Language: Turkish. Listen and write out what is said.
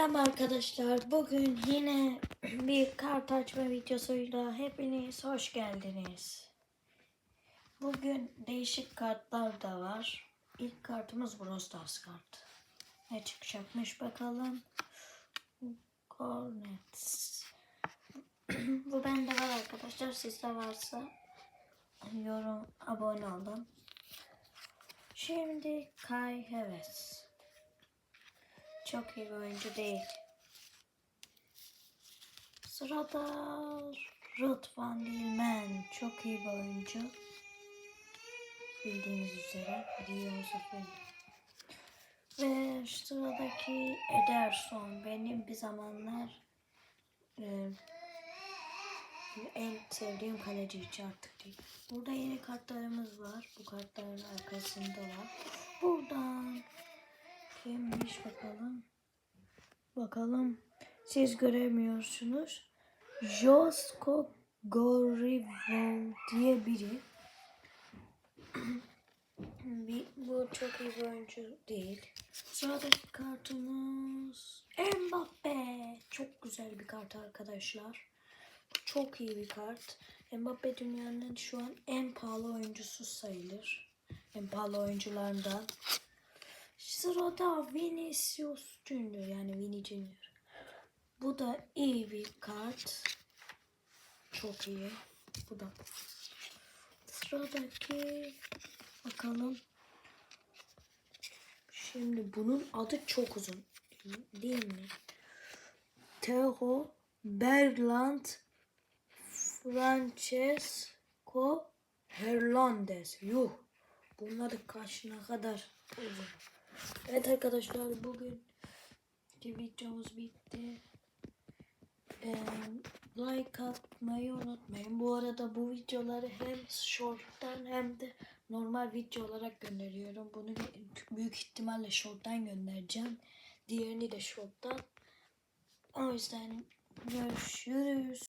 Selam arkadaşlar. Bugün yine bir kart açma videosuyla hepiniz hoş geldiniz. Bugün değişik kartlar da var. İlk kartımız Brawl Stars kart. Ne çıkacakmış bakalım. Cornets. Bu bende var arkadaşlar. Sizde varsa yorum, abone olun. Şimdi Kai Heves. Çok iyi bir oyuncu değil. Sırada Ruth Van Dilmen. Çok iyi bir oyuncu. Bildiğiniz üzere. Biliyorsunuz. Ve sıradaki Ederson. Benim bir zamanlar e, en sevdiğim kaleci hiç artık değil. Burada yeni kartlarımız var. Bu kartların arkasında var. Buradan kimmiş bakalım. Bakalım. Siz göremiyorsunuz. Josko Gorivol diye biri. bir, bu çok iyi bir oyuncu değil. Sıradaki kartımız Mbappe. Çok güzel bir kart arkadaşlar. Çok iyi bir kart. Mbappe dünyanın şu an en pahalı oyuncusu sayılır. En pahalı oyunculardan. Sırada Vinicius Junior yani Vini Junior. Bu da iyi bir kart. Çok iyi. Bu da. Sıradaki bakalım. Şimdi bunun adı çok uzun. Değil mi? Theo Berland Francesco Hernandez. Yuh. Bunlar kaçına kadar uzun. Evet arkadaşlar bugün videomuz bitti. Ee, like atmayı unutmayın. Bu arada bu videoları hem short'tan hem de normal video olarak gönderiyorum. Bunu büyük ihtimalle short'tan göndereceğim. Diğerini de short'tan. O yüzden görüşürüz.